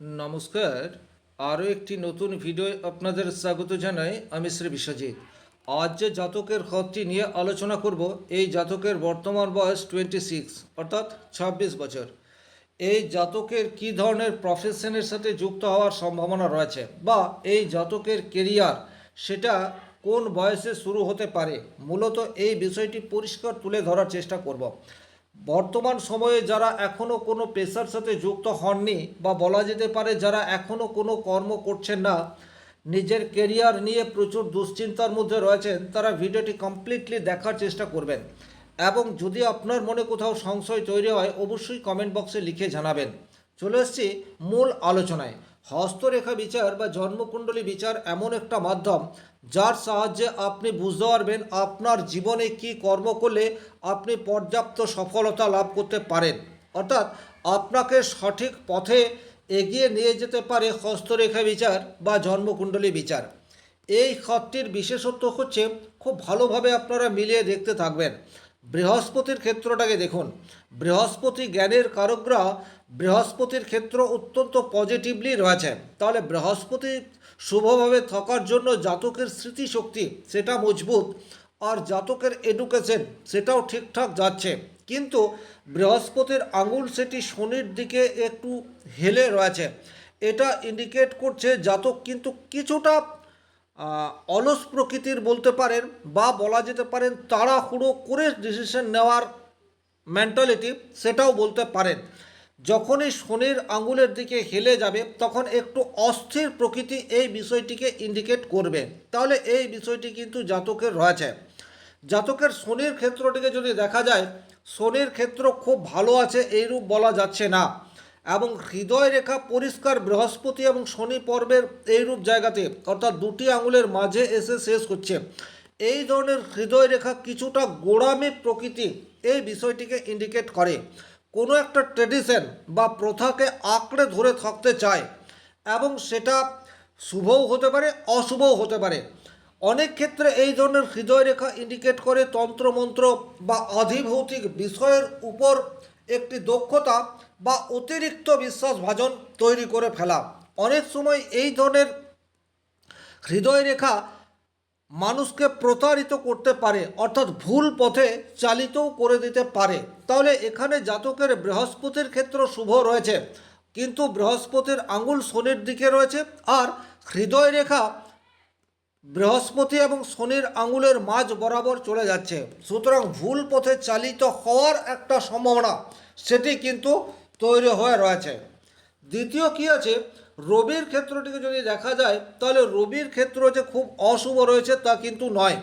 নমস্কার। আরও একটি নতুন ভিডিও আপনাদের স্বাগত জানাই আমি শ্রী বিশ্বজিৎ। আজ যে জাতকের খতটি নিয়ে আলোচনা করব, এই জাতকের বর্তমান বয়স টোয়েন্টি সিক্স অর্থাৎ ছাব্বিশ বছর। এই জাতকের কী ধরনের প্রফেশনের সাথে যুক্ত হওয়ার সম্ভাবনা রয়েছে বা এই জাতকের কেরিয়ার সেটা কোন বয়সে শুরু হতে পারে, মূলত এই বিষয়টি পরিষ্কার তুলে ধরার চেষ্টা করব। বর্তমান সময়ে যারা এখনও কোনো পেশার সাথে যুক্ত হননি বা বলা যেতে পারে যারা এখনও কোনো কর্ম করছেন না, নিজের কেরিয়ার নিয়ে প্রচুর দুশ্চিন্তার মধ্যে রয়েছেন, তারা ভিডিওটি কমপ্লিটলি দেখার চেষ্টা করবেন। এবং যদি আপনার মনে কোথাও সংশয় তৈরি হয়, অবশ্যই কমেন্ট বক্সে লিখে জানাবেন। চলে এসছি মূল আলোচনায়। হস্তরেখা বিচার বা জন্মকুণ্ডলী বিচার এমন একটা মাধ্যম যার সাহায্যে আপনি বুঝতে পারবেন আপনার জীবনে কি কর্ম করলে আপনি পর্যাপ্ত সফলতা লাভ করতে পারেন। অর্থাৎ আপনাকে সঠিক পথে এগিয়ে নিয়ে যেতে পারে হস্তরেখা বিচার বা জন্মকুণ্ডলী বিচার। এই খতটির বিশেষত্ব হচ্ছে খুব ভালোভাবে আপনারা মিলিয়ে দেখতে থাকবেন। বৃহস্পতির ক্ষেত্রটাকে দেখুন। বৃহস্পতি জ্ঞানের কারকগ্রহ বৃহস্পতির ক্ষেত্র অত্যন্ত পজিটিভলি রয়েছে। তাহলে বৃহস্পতি শুভভাবে থাকার জন্য জাতকের স্মৃতিশক্তি, সেটা মজবুত, আর জাতকের এডুকেশন সেটাও ঠিকঠাক যাচ্ছে। কিন্তু বৃহস্পতির আঙুল সেটি শনির দিকে একটু হেলে রয়েছে। এটা ইন্ডিকেট করছে জাতক কিন্তু কিছুটা অলস প্রকৃতির বলতে পারেন বা বলা যেতে পারেন তাড়াহুড়ো করে ডিসিশন নেওয়ার মেন্টালিটি সেটাও বলতে পারেন। যখনই শনির আঙ্গুলের দিকে হেলে যাবে, তখন একটু অস্থির প্রকৃতি এই বিষয়টিকে ইন্ডিকেট করবে। তাহলে এই বিষয়টি কিন্তু জাতকের রয়েছে। জাতকের শনির ক্ষেত্রটিকে যদি দেখা যায়, শনির ক্ষেত্র খুব ভালো আছে, এইরূপ বলা যাচ্ছে না। এবং হৃদয় রেখা পরিষ্কার বৃহস্পতি এবং শনি পর্বের এইরূপ জায়গাতে, অর্থাৎ দুটি আঙুলের মাঝে এসে শেষ হচ্ছে এই ধরনের হৃদয় রেখা কিছুটা গোড়ামি প্রকৃতি এই বিষয়টিকে ইন্ডিকেট করে। কোনো একটা ট্রেডিশন বা প্রথাকে আঁকড়ে ধরে থাকতে চায় এবং সেটা শুভও হতে পারে, অশুভও হতে পারে। অনেক ক্ষেত্রে এই ধরনের হৃদয় রেখা ইন্ডিকেট করে তন্ত্রমন্ত্র বা আধিভৌতিক বিষয়ের উপর একটি দক্ষতা বা অতিরিক্ত বিশ্বাসভাজন তৈরি করে ফেলা। অনেক সময় এই ধরনের হৃদয় রেখা মানুষকে প্রতারিত করতে পারে, অর্থাৎ ভুল পথে চালিতও করে দিতে পারে। তাহলে এখানে জাতকের বৃহস্পতির ক্ষেত্র শুভ রয়েছে, কিন্তু বৃহস্পতির আঙুল শনির দিকে রয়েছে, আর হৃদয় রেখা বৃহস্পতি এবং শনির আঙুলের মাঝ বরাবর চলে যাচ্ছে। সুতরাং ভুল পথে চালিত হওয়ার একটা সম্ভাবনা, সেটি কিন্তু তৈরি হয়ে রয়েছে। দ্বিতীয় কি আছে? রবির ক্ষেত্রটিকে যদি দেখা যায়, তাহলে রবির ক্ষেত্র যে খুব অশুভ রয়েছে তা কিন্তু নয়।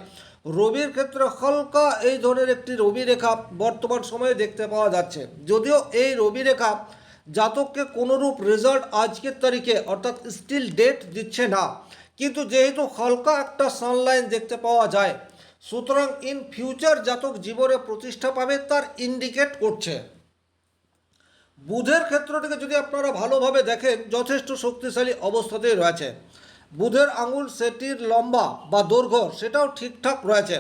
রবির ক্ষেত্রে হালকা এই ধরনের একটি রবি রেখা বর্তমান সময়ে দেখতে পাওয়া যাচ্ছে। যদিও এই রবি রেখা জাতককে কোনোরূপ রেজাল্ট আজকের তারিখে, অর্থাৎ স্টিল ডেট দিচ্ছে না। কিন্তু যেহেতু হালকা একটা সানলাইন দেখতে পাওয়া যায়, সুতরাং ইন ফিউচার জাতক জীবনে প্রতিষ্ঠা পাবে তার ইন্ডিকেট করছে। বুধের ক্ষেত্রটিকে যদি আপনারা ভালোভাবে দেখেন, যথেষ্ট শক্তিশালী অবস্থাতেই রয়েছে। বুধের আঙুল সেটির লম্বা বা দৈর্ঘ্য সেটাও ঠিকঠাক রয়েছে।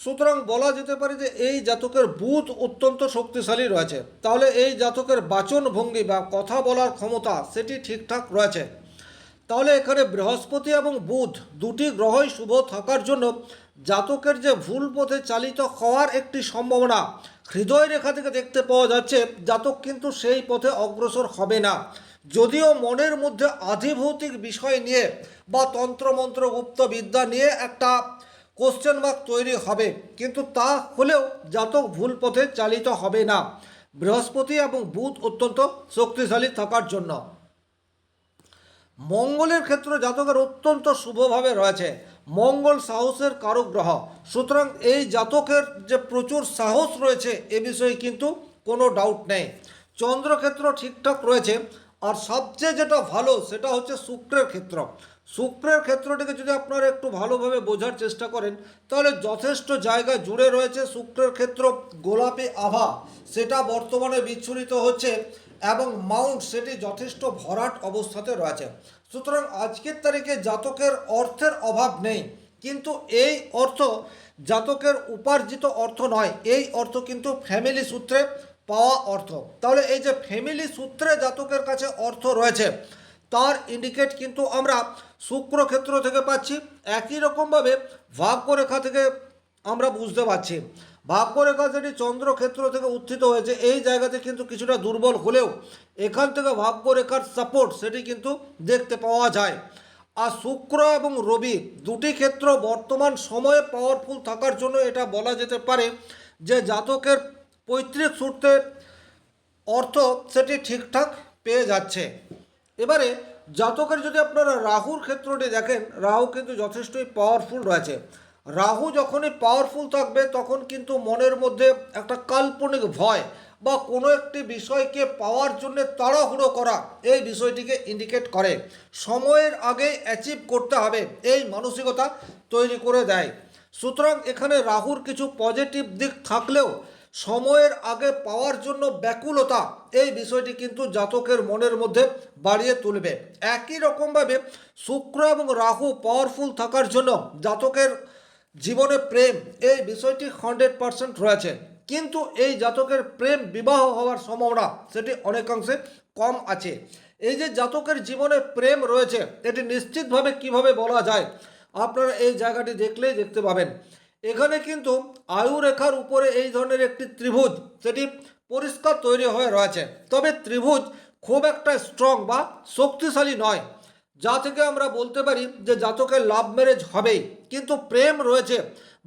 সুতরাং বলা যেতে পারে যে এই জাতকের বুধ অত্যন্ত শক্তিশালী রয়েছে। তাহলে এই জাতকের বাচন ভঙ্গি বা কথা বলার ক্ষমতা সেটি ঠিকঠাক রয়েছে। তাহলে এখানে বৃহস্পতি এবং বুধ দুটি গ্রহই শুভ থাকার জন্য জাতকের যে ভুল পথে চালিত হওয়ার একটি সম্ভাবনা, হৃদয় রেখা থেকে দেখতে পাওয়া যাচ্ছে, জাতক কিন্তু সেই পথে অগ্রসর হবে না। যদিও মনের মধ্যে আধিভৌতিক বিষয় নিয়ে বা তন্ত্রমন্ত্র গুপ্ত বিদ্যা নিয়ে একটা কোশ্চেন মার্ক তৈরি হবে, কিন্তু তা হলেও জাতক ভুল পথে চালিত হবে না। বৃহস্পতি এবং বুধ অত্যন্ত শক্তিশালী থাকার জন্য। মঙ্গলের ক্ষেত্রে জাতকের অত্যন্ত শুভভাবে রয়েছে। মঙ্গল সাহসের কারক গ্রহ সুতরাং এই জাতকের যে প্রচুর সাহস রয়েছে, এ বিষয়ে কিন্তু কোনো ডাউট নেই। চন্দ্রক্ষেত্র ঠিকঠাক রয়েছে, আর সবচেয়ে যেটা ভালো সেটা হচ্ছে শুক্রের ক্ষেত্র। শুক্রের ক্ষেত্রটিকে যদি আপনারা একটু ভালোভাবে বোঝার চেষ্টা করেন, তাহলে যথেষ্ট জায়গা জুড়ে রয়েছে শুক্রের ক্ষেত্র গোলাপি আভা। সেটা বর্তমানে বিচ্ছুরিত হচ্ছে এবং মাউন্ট সেটি যথেষ্ট ভরাট অবস্থাতে রয়েছে। সুতরাং আজকের তারিখে জাতকের অর্থের অভাব নেই। কিন্তু এই অর্থ জাতকের উপার্জিত অর্থ নয়। এই অর্থ কিন্তু ফ্যামিলি সূত্রে পাওয়া অর্থ। তাহলে এই যে ফ্যামিলি সূত্রে জাতকের কাছে অর্থ রয়েছে, তার ইন্ডিকেট কিন্তু আমরা শুক্র ক্ষেত্র থেকে পাচ্ছি। একই রকমভাবে ভাগ্যরেখা থেকে আমরা বুঝতে পারছি। ভাগ্যরেখা যেটি চন্দ্রক্ষেত্র থেকে উত্থিত হয়েছে। এই জায়গাতে কিন্তু কিছুটা দুর্বল হলেও এখান থেকে ভাগ্যরেখার সাপোর্ট সেটি কিন্তু দেখতে পাওয়া যায়। আর শুক্র এবং রবি দুটি ক্ষেত্র বর্তমান সময়ে পাওয়ারফুল থাকার জন্য এটা বলা যেতে পারে যে জাতকের পৈতৃক সূত্রে অর্থ সেটি ঠিকঠাক পেয়ে যাচ্ছে। এবারে জাতকের যদি আপনারা রাহুর ক্ষেত্রটি দেখেন, রাহু কিন্তু যথেষ্টই পাওয়ারফুল রয়েছে। রাহু যখনই পাওয়ারফুল থাকবে, তখন কিন্তু মনের মধ্যে একটা কাল্পনিক ভয় বা কোনো একটি বিষয়কে পাওয়ার জন্য তাড়াহুড়ো করা, এই বিষয়টিকে ইন্ডিকেট করে। সময়ের আগে অ্যাচিভ করতে হবে, এই মানসিকতা তৈরি করে দেয়। সুতরাং এখানে রাহুর কিছু পজিটিভ দিক থাকলেও, সময়ের আগে পাওয়ার জন্য ব্যাকুলতা, এই বিষয়টি কিন্তু জাতকের মনের মধ্যে বাড়িয়ে তুলবে। একই রকমভাবে শুক্র এবং রাহু পাওয়ারফুল থাকার জন্য জাতকের জীবনে প্রেম, এই বিষয়টি হান্ড্রেড পারসেন্ট রয়েছে। কিন্তু এই জাতকের প্রেম বিবাহ হওয়ার সম্ভাবনা, সেটি অনেকাংশে কম আছে। এই যে জাতকের জীবনে প্রেম রয়েছে, এটি নিশ্চিতভাবে কীভাবে বলা যায়, আপনারা এই জায়গাটি দেখলেই দেখতে পাবেন। এখানে কিন্তু আয়ু রেখার উপরে এই ধরনের একটি ত্রিভুজ, সেটি পরিষ্কার তৈরি হয়ে রয়েছে। তবে ত্রিভুজ খুব একটা স্ট্রং বা শক্তিশালী নয়। যা থেকে আমরা বলতে পারি যে জাতকের লাভ ম্যারেজ হবেই। কিন্তু প্রেম রয়েছে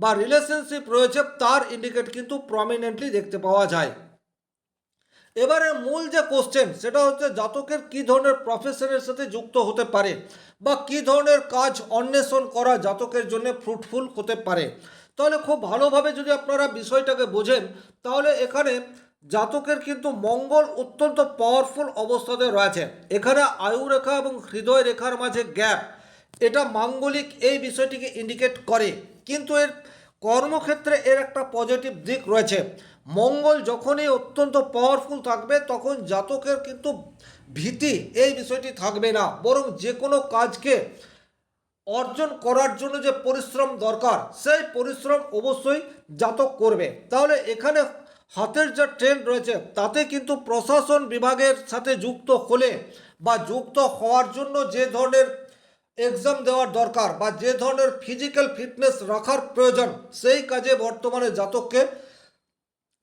বা রিলেশনশিপ রয়েছে, তার ইন্ডিকেট কিন্তু প্রমিনেন্টলি দেখতে পাওয়া যায়। এবারে মূল যে কোশ্চেন সেটা হচ্ছে জাতকের কি ধরনের প্রফেশনের সাথে যুক্ত হতে পারে বা কি ধরনের কাজ অন্বেষণ করা জাতকের জন্য ফ্রুটফুল হতে পারে? তাহলে খুব ভালোভাবে যদি আপনারা বিষয়টাকে বোঝেন, তাহলে এখানে জাতকের কিন্তু মঙ্গল অত্যন্ত পাওয়ারফুল অবস্থাতে রয়েছে। এখানে আয়ু রেখা এবং হৃদয় রেখার মাঝে গ্যাপ এটা মাঙ্গলিক এই বিষয়টিকে ইন্ডিকেট করে। কিন্তু এর কর্মক্ষেত্রে এর একটা পজিটিভ দিক রয়েছে। মঙ্গল যখনই অত্যন্ত পাওয়ারফুল থাকবে, তখন জাতকের কিন্তু ভীতি এই বিষয়টি থাকবে না। বরং যে কোনো কাজকে অর্জন করার জন্য যে পরিশ্রম দরকার, সেই পরিশ্রম অবশ্যই জাতক করবে। তাহলে এখানে হাতের যা ট্রেন্ড রয়েছে, তাতে কিন্তু প্রশাসন বিভাগের সাথে যুক্ত হলে বা যুক্ত হওয়ার জন্য যে ধরনের এক্সাম দেওয়ার দরকার বা যে ধরনের ফিজিক্যাল ফিটনেস রাখার প্রয়োজন, সেই কাজে বর্তমানে জাতককে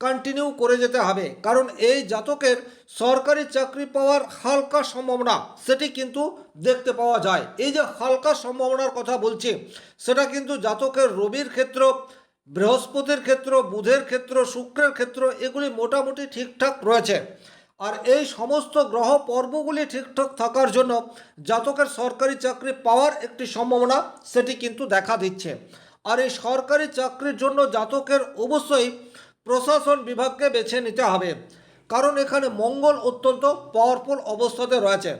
কন্টিনিউ করে যেতে হবে। কারণ এই জাতকের সরকারি চাকরি পাওয়ার হালকা সম্ভাবনা, সেটি কিন্তু দেখতে পাওয়া যায়। এই যে হালকা সম্ভাবনার কথা বলছি, সেটা কিন্তু জাতকের রবির ক্ষেত্র, বৃহস্পতির ক্ষেত্র, বুধের ক্ষেত্র, শুক্রের ক্ষেত্র, এগুলি মোটামুটি ঠিকঠাক রয়েছে। আর এই সমস্ত গ্রহ পর্বগুলি ঠিকঠাক থাকার জন্য জাতকের সরকারি চাকরি পাওয়ার একটি সম্ভাবনা সেটি কিন্তু দেখা দিচ্ছে। আর এই সরকারি চাকরির জন্য জাতকের অবশ্যই প্রশাসন বিভাগকে বেছে নিতে হবে। কারণ এখানে মঙ্গল অত্যন্ত পাওয়ারফুল অবস্থাতে রয়েছে।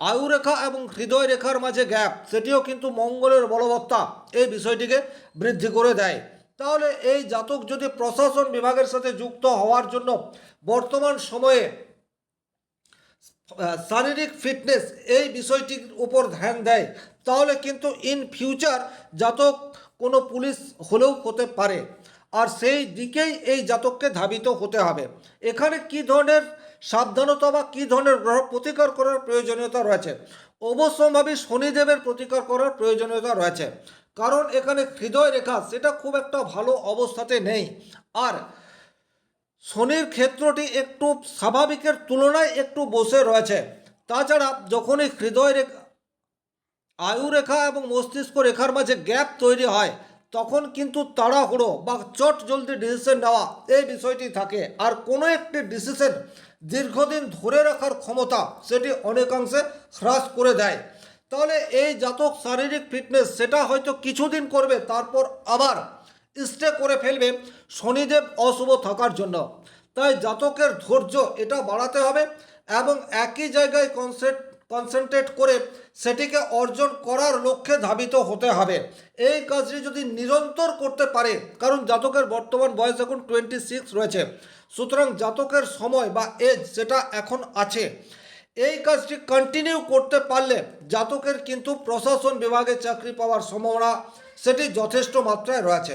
আয়ুরেখা এবং হৃদয় রেখার মাঝে গ্যাপ সেটিও কিন্তু মঙ্গলের বলবত্তা এই বিষয়টিকে বৃদ্ধি করে দেয়। তাহলে এই জাতক যদি প্রশাসন বিভাগের সাথে যুক্ত হওয়ার জন্য বর্তমান সময়ে শারীরিক ফিটনেস এই বিষয়টির উপর ধ্যান দেয়, তাহলে কিন্তু ইন ফিউচার জাতক কোনো পুলিশ হলেও হতে পারে। আর সেই দিকেই এই জাতককে ধাবিত হতে হবে। এখানে কি ধরনের সাবধানতা বা কী ধরনের গ্রহ প্রতিকার করার প্রয়োজনীয়তা রয়েছে? অবশ্যম্ভাবী শনিদেবের প্রতিকার করার প্রয়োজনীয়তা রয়েছে। কারণ এখানে হৃদয় রেখা, সেটা খুব একটা ভালো অবস্থাতে নেই। আর শনির ক্ষেত্রটি একটু স্বাভাবিকের তুলনায় একটু বসে রয়েছে। তাছাড়া যখনই হৃদয় আয়ু রেখা এবং মস্তিষ্ক রেখার মাঝে গ্যাপ তৈরি হয়, তখন কিন্তু তাড়াহুড়ো বা চট জলদি ডিসিশন নেওয়া এই বিষয়টি থাকে। আর কোনো একটি ডিসিশন দীর্ঘদিন ধরে রাখার ক্ষমতা সেটি অনেকাংশে হ্রাস করে দেয়। তাহলে এই জাতক শারীরিক ফিটনেস সেটা হয়তো কিছুদিন করবে, তারপর আবার স্টে করে ফেলবে শনিদেব অশুভ থাকার জন্য। তাই জাতকের ধৈর্য এটা বাড়াতে হবে এবং একই জায়গায় কনসেন্ট কনসেন্ট্রেট করে সেটিকে অর্জন করার লক্ষ্যে ধাবিত হতে হবে। এই কাজটি যদি নিরন্তর করতে পারে, কারণ জাতকের বর্তমান বয়স এখন টোয়েন্টি সিক্স রয়েছে, সুতরাং জাতকের সময় বা এজ সেটা এখন আছে। এই কাজটি কন্টিনিউ করতে পারলে জাতকের কিন্তু প্রশাসন বিভাগে চাকরি পাওয়ার সম্ভাবনা সেটি যথেষ্ট মাত্রায় রয়েছে।